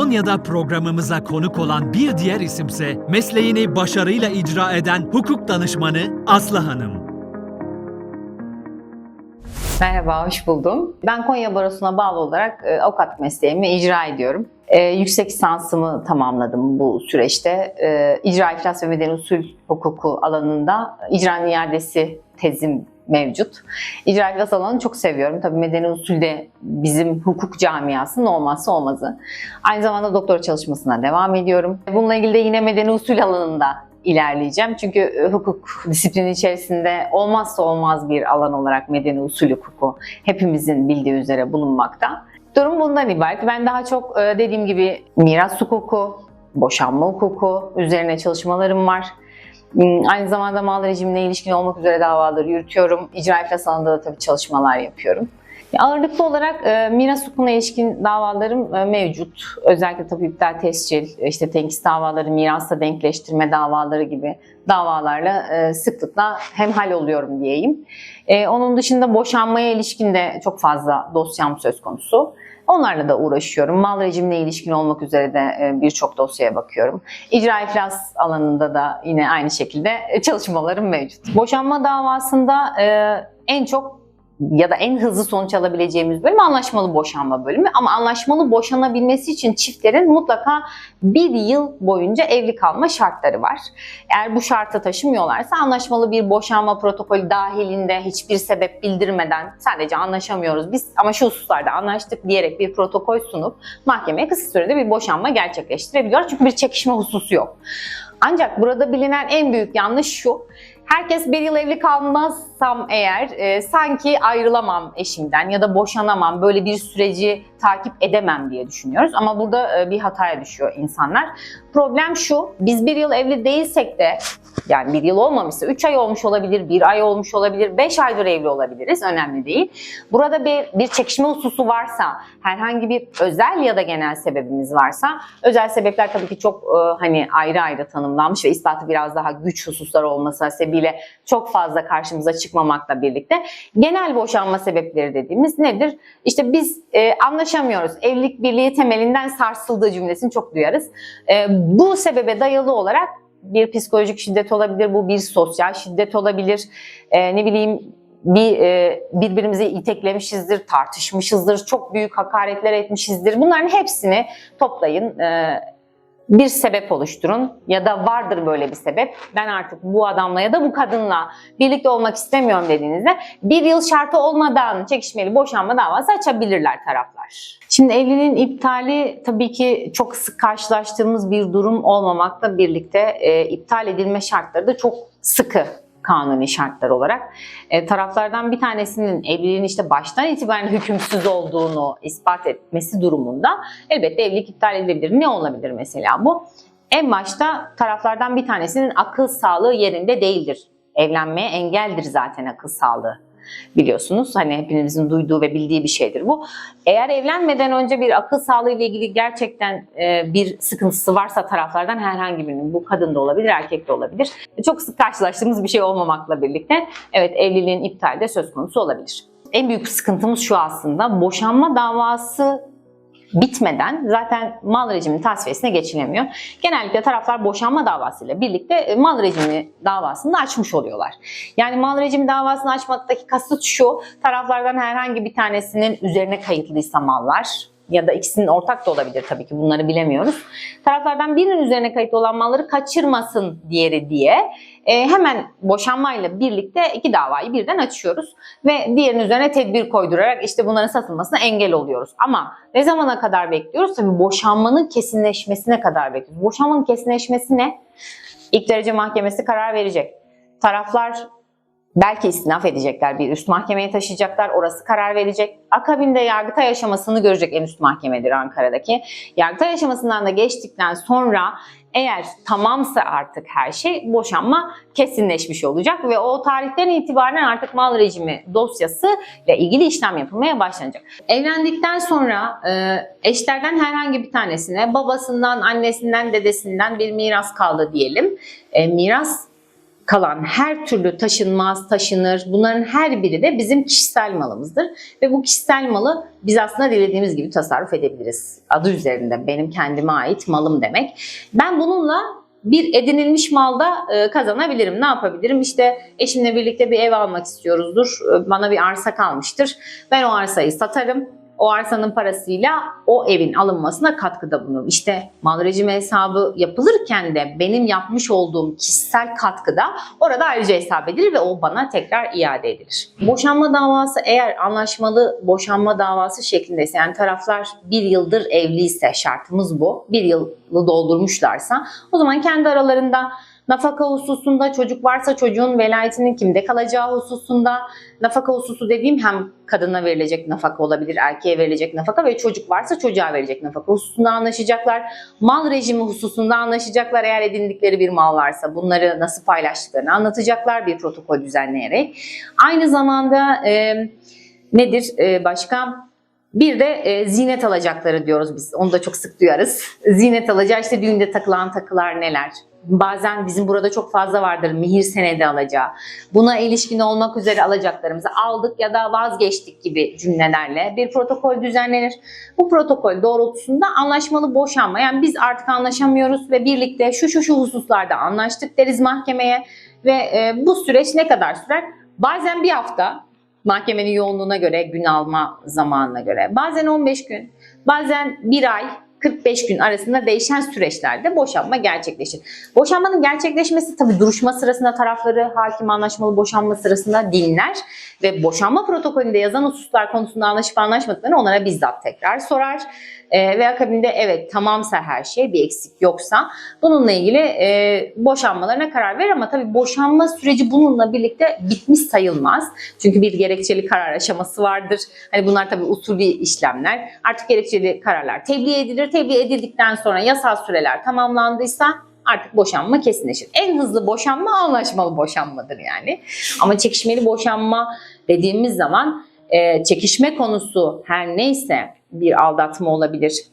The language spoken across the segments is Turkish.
Konya'da programımıza konuk olan bir diğer isimse mesleğini başarıyla icra eden hukuk danışmanı Aslı Hanım. Merhaba, hoş buldum. Ben Konya Barosu'na bağlı olarak e, avukat mesleğimi icra ediyorum. E, yüksek lisansımı tamamladım bu süreçte. E, icra iflas ve medeni usul hukuku alanında icra niyadesi tezim mevcut. İcra iflas alanını çok seviyorum. Tabii medeni usul de bizim hukuk camiasının olmazsa olmazı. Aynı zamanda doktora çalışmasına devam ediyorum. Bununla ilgili de yine medeni usul alanında ilerleyeceğim. Çünkü e, hukuk disiplini içerisinde olmazsa olmaz bir alan olarak medeni usul hukuku hepimizin bildiği üzere bulunmakta. Durum bundan ibaret. Ben daha çok e, dediğim gibi miras hukuku, boşanma hukuku üzerine çalışmalarım var. Hmm, Aynı zamanda mal rejimine ilişkin olmak üzere davaları yürütüyorum. İcra iflas alanında da tabii çalışmalar yapıyorum. Ya Ağırlıklı olarak e, miras hukukuna ilişkin davalarım e, mevcut. Özellikle tabii iptal tescil, işte tenkis davaları, mirasla denkleştirme davaları gibi davalarla e, sıklıkla hemhal oluyorum diyeyim. E, onun dışında boşanmaya ilişkin de çok fazla dosyam söz konusu. Onlarla da uğraşıyorum. Mal rejimine ilişkin olmak üzere de e, birçok dosyaya bakıyorum. İcra iflas alanında da yine aynı şekilde e, çalışmalarım mevcut. Boşanma davasında e, en çok ya da en hızlı sonuç alabileceğimiz bölüm anlaşmalı boşanma bölümü. Ama anlaşmalı boşanabilmesi için çiftlerin mutlaka bir yıl boyunca evli kalma şartları var. Eğer bu şartı taşımıyorlarsa anlaşmalı bir boşanma protokolü dahilinde hiçbir sebep bildirmeden sadece anlaşamıyoruz biz ama şu hususlarda anlaştık diyerek bir protokol sunup mahkemeye kısa sürede bir boşanma gerçekleştirebiliyorlar. Çünkü bir çekişme hususu yok. Ancak burada bilinen en büyük yanlış şu. Herkes bir yıl evli kalmazsam eğer e, sanki ayrılamam eşimden ya da boşanamam böyle bir süreci takip edemem diye düşünüyoruz. Ama burada e, bir hataya düşüyor insanlar. Problem şu, biz bir yıl evli değilsek de yani bir yıl olmamışsa 3 ay olmuş olabilir, 1 ay olmuş olabilir, 5 aydır evli olabiliriz. Önemli değil. Burada bir, bir çekişme hususu varsa, herhangi bir özel ya da genel sebebimiz varsa, özel sebepler tabii ki çok e, hani ayrı ayrı tanımlanmış ve ispatı biraz daha güç hususlar olması hasebiyle çok fazla karşımıza çıkmamakla birlikte genel boşanma sebepleri dediğimiz nedir? İşte biz e, anlaşamıyoruz. Evlilik birliği temelinden sarsıldığı cümlesini çok duyarız. E, bu sebebe dayalı olarak bir psikolojik şiddet olabilir, bu bir sosyal şiddet olabilir. E, ne bileyim bir e, birbirimizi iteklemişizdir, tartışmışızdır, çok büyük hakaretler etmişizdir. Bunların hepsini toplayın. e, bir sebep oluşturun ya da vardır böyle bir sebep. Ben artık bu adamla ya da bu kadınla birlikte olmak istemiyorum dediğinizde bir yıl şartı olmadan çekişmeli boşanma davası açabilirler taraflar. Şimdi evliliğin iptali tabii ki çok sık karşılaştığımız bir durum olmamakla birlikte e, iptal edilme şartları da çok sıkı kanuni şartlar olarak. E, taraflardan bir tanesinin evliliğin işte baştan itibaren hükümsüz olduğunu ispat etmesi durumunda elbette evlilik iptal edilebilir. Ne olabilir mesela bu? En başta taraflardan bir tanesinin akıl sağlığı yerinde değildir. Evlenmeye engeldir zaten akıl sağlığı biliyorsunuz. Hani hepimizin duyduğu ve bildiği bir şeydir bu. Eğer evlenmeden önce bir akıl sağlığı ile ilgili gerçekten e, bir sıkıntısı varsa taraflardan herhangi birinin, bu kadın da olabilir, erkek de olabilir. Çok sık karşılaştığımız bir şey olmamakla birlikte evet evliliğin iptali de söz konusu olabilir. En büyük sıkıntımız şu aslında boşanma davası bitmeden zaten mal rejiminin tasfiyesine geçilemiyor. Genellikle taraflar boşanma davasıyla birlikte e, mal rejimi davasını da açmış oluyorlar. Yani mal rejimi davasını açmaktaki kasıt şu, taraflardan herhangi bir tanesinin üzerine kayıtlıysa mallar, ya da ikisinin ortak da olabilir tabii ki bunları bilemiyoruz. Taraflardan birinin üzerine kayıtlı olan malları kaçırmasın diğeri diye e, hemen boşanmayla birlikte iki davayı birden açıyoruz ve diğerinin üzerine tedbir koydurarak işte bunların satılmasına engel oluyoruz. Ama ne zamana kadar bekliyoruz? Tabii boşanmanın kesinleşmesine kadar bekliyoruz. Boşanmanın kesinleşmesi ne? İlk derece mahkemesi karar verecek. Taraflar Belki istinaf edecekler, bir üst mahkemeye taşıyacaklar, orası karar verecek. Akabinde yargıtay aşamasını görecek en üst mahkemedir Ankara'daki. Yargıtay aşamasından da geçtikten sonra eğer tamamsa artık her şey boşanma kesinleşmiş olacak ve o tarihten itibaren artık mal rejimi dosyası ile ilgili işlem yapılmaya başlanacak. Evlendikten sonra e, eşlerden herhangi bir tanesine babasından, annesinden, dedesinden bir miras kaldı diyelim. E, miras kalan her türlü taşınmaz, taşınır bunların her biri de bizim kişisel malımızdır. Ve bu kişisel malı biz aslında dilediğimiz gibi tasarruf edebiliriz. Adı üzerinde benim kendime ait malım demek. Ben bununla bir edinilmiş malda e, kazanabilirim. Ne yapabilirim? İşte eşimle birlikte bir ev almak istiyoruzdur. E, Bana bir arsa kalmıştır. Ben o arsayı satarım. O arsanın parasıyla o evin alınmasına katkıda bulunurum. İşte mal rejimi hesabı yapılırken de benim yapmış olduğum kişisel katkıda orada ayrıca hesap edilir ve o bana tekrar iade edilir. Boşanma davası eğer anlaşmalı boşanma davası şeklindeyse yani taraflar bir yıldır evliyse şartımız bu. Bir yılı doldurmuşlarsa o zaman kendi aralarında nafaka hususunda çocuk varsa çocuğun velayetinin kimde kalacağı hususunda nafaka hususu dediğim hem kadına verilecek nafaka olabilir, erkeğe verilecek nafaka ve çocuk varsa çocuğa verecek nafaka hususunda anlaşacaklar. Mal rejimi hususunda anlaşacaklar eğer edindikleri bir mal varsa bunları nasıl paylaştıklarını anlatacaklar bir protokol düzenleyerek. Aynı zamanda e, nedir e, başka? Bir de e, zinet alacakları diyoruz biz. Onu da çok sık duyarız. Zinet alacağı işte düğünde takılan takılar neler? Bazen bizim burada çok fazla vardır mihir senedi alacağı. Buna ilişkin olmak üzere alacaklarımızı aldık ya da vazgeçtik gibi cümlelerle bir protokol düzenlenir. Bu protokol doğrultusunda anlaşmalı boşanma yani biz artık anlaşamıyoruz ve birlikte şu şu şu hususlarda anlaştık deriz mahkemeye ve e, bu süreç ne kadar sürer? Bazen bir hafta mahkemenin yoğunluğuna göre, gün alma zamanına göre. Bazen 15 gün, bazen bir ay, 45 gün arasında değişen süreçlerde boşanma gerçekleşir. Boşanmanın gerçekleşmesi tabii duruşma sırasında tarafları hakim anlaşmalı boşanma sırasında dinler ve boşanma protokolünde yazan hususlar konusunda anlaşıp anlaşmadıklarını onlara bizzat tekrar sorar. Ee, ve akabinde evet tamamsa her şey bir eksik yoksa bununla ilgili e, boşanmalarına karar verir ama tabii boşanma süreci bununla birlikte bitmiş sayılmaz. Çünkü bir gerekçeli karar aşaması vardır. Hani bunlar tabii usulü işlemler. Artık gerekçeli kararlar tebliğ edilir. Tebliğ edildikten sonra yasal süreler tamamlandıysa artık boşanma kesinleşir. En hızlı boşanma anlaşmalı boşanmadır yani. Ama çekişmeli boşanma dediğimiz zaman e, çekişme konusu her neyse bir aldatma olabilir,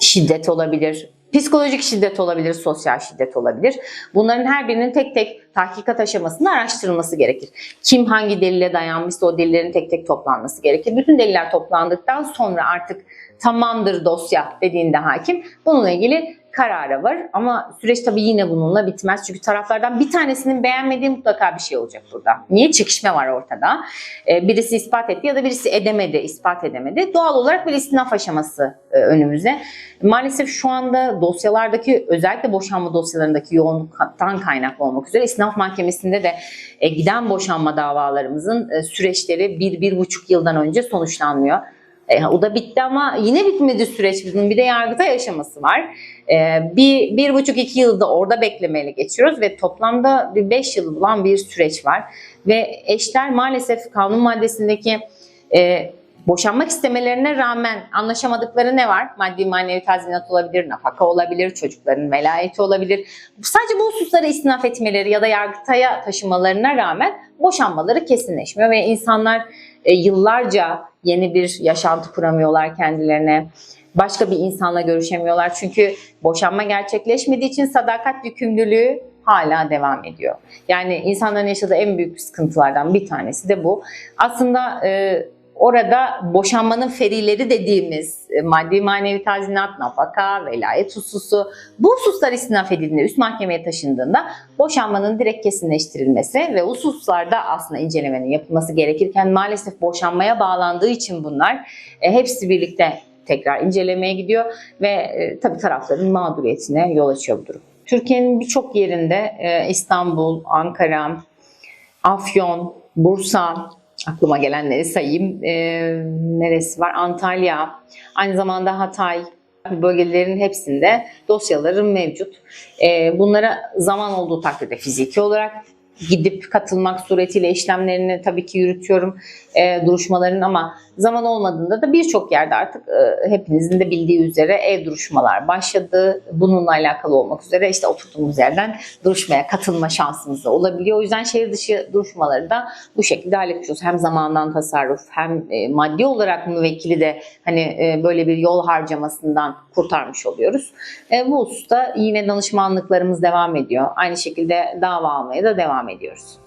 şiddet olabilir, psikolojik şiddet olabilir, sosyal şiddet olabilir. Bunların her birinin tek tek tahkikat aşamasında araştırılması gerekir. Kim hangi delile dayanmışsa o delillerin tek tek toplanması gerekir. Bütün deliller toplandıktan sonra artık tamamdır dosya dediğinde hakim bununla ilgili karara var. Ama süreç tabii yine bununla bitmez. Çünkü taraflardan bir tanesinin beğenmediği mutlaka bir şey olacak burada. Niye? Çekişme var ortada. Ee, birisi ispat etti ya da birisi edemedi, ispat edemedi. Doğal olarak bir istinaf aşaması e, önümüze. Maalesef şu anda dosyalardaki özellikle boşanma dosyalarındaki yoğunluktan kaynaklı olmak üzere istinaf mahkemesinde de e, giden boşanma davalarımızın e, süreçleri bir, bir buçuk yıldan önce sonuçlanmıyor. E, o da bitti ama yine bitmedi süreç. Bunun bir de yargıtay aşaması var. E, bir, bir buçuk iki yılda orada beklemeyle geçiyoruz ve toplamda bir beş yıl bulan bir süreç var. Ve eşler maalesef kanun maddesindeki e, boşanmak istemelerine rağmen anlaşamadıkları ne var? Maddi manevi tazminat olabilir, nafaka olabilir, çocukların velayeti olabilir. Sadece bu hususları istinaf etmeleri ya da yargıtaya taşımalarına rağmen boşanmaları kesinleşmiyor ve insanlar e, yıllarca yeni bir yaşantı kuramıyorlar kendilerine. Başka bir insanla görüşemiyorlar. Çünkü boşanma gerçekleşmediği için sadakat yükümlülüğü hala devam ediyor. Yani insanların yaşadığı en büyük sıkıntılardan bir tanesi de bu. Aslında e, orada boşanmanın ferileri dediğimiz e, maddi manevi tazminat, nafaka, velayet hususu bu hususlar istinaf edildiğinde, üst mahkemeye taşındığında boşanmanın direkt kesinleştirilmesi ve hususlarda aslında incelemenin yapılması gerekirken maalesef boşanmaya bağlandığı için bunlar e, hepsi birlikte tekrar incelemeye gidiyor ve e, tabii tarafların mağduriyetine yol açıyor bu durum. Türkiye'nin birçok yerinde e, İstanbul, Ankara, Afyon, Bursa, aklıma gelenleri sayayım. E, neresi var? Antalya, aynı zamanda Hatay bölgelerin hepsinde dosyalarım mevcut. E, bunlara zaman olduğu takdirde fiziki olarak gidip katılmak suretiyle işlemlerini tabii ki yürütüyorum e, duruşmaların ama zaman olmadığında da birçok yerde artık e, hepinizin de bildiği üzere ev duruşmalar başladı. Bununla alakalı olmak üzere işte oturduğumuz yerden duruşmaya katılma şansımız da olabiliyor. O yüzden şehir dışı duruşmaları da bu şekilde halletmişiz. Hem zamandan tasarruf hem e, maddi olarak müvekkili de hani e, böyle bir yol harcamasından kurtarmış oluyoruz. E, bu hususta yine danışmanlıklarımız devam ediyor. Aynı şekilde dava almaya da devam devam ediyoruz.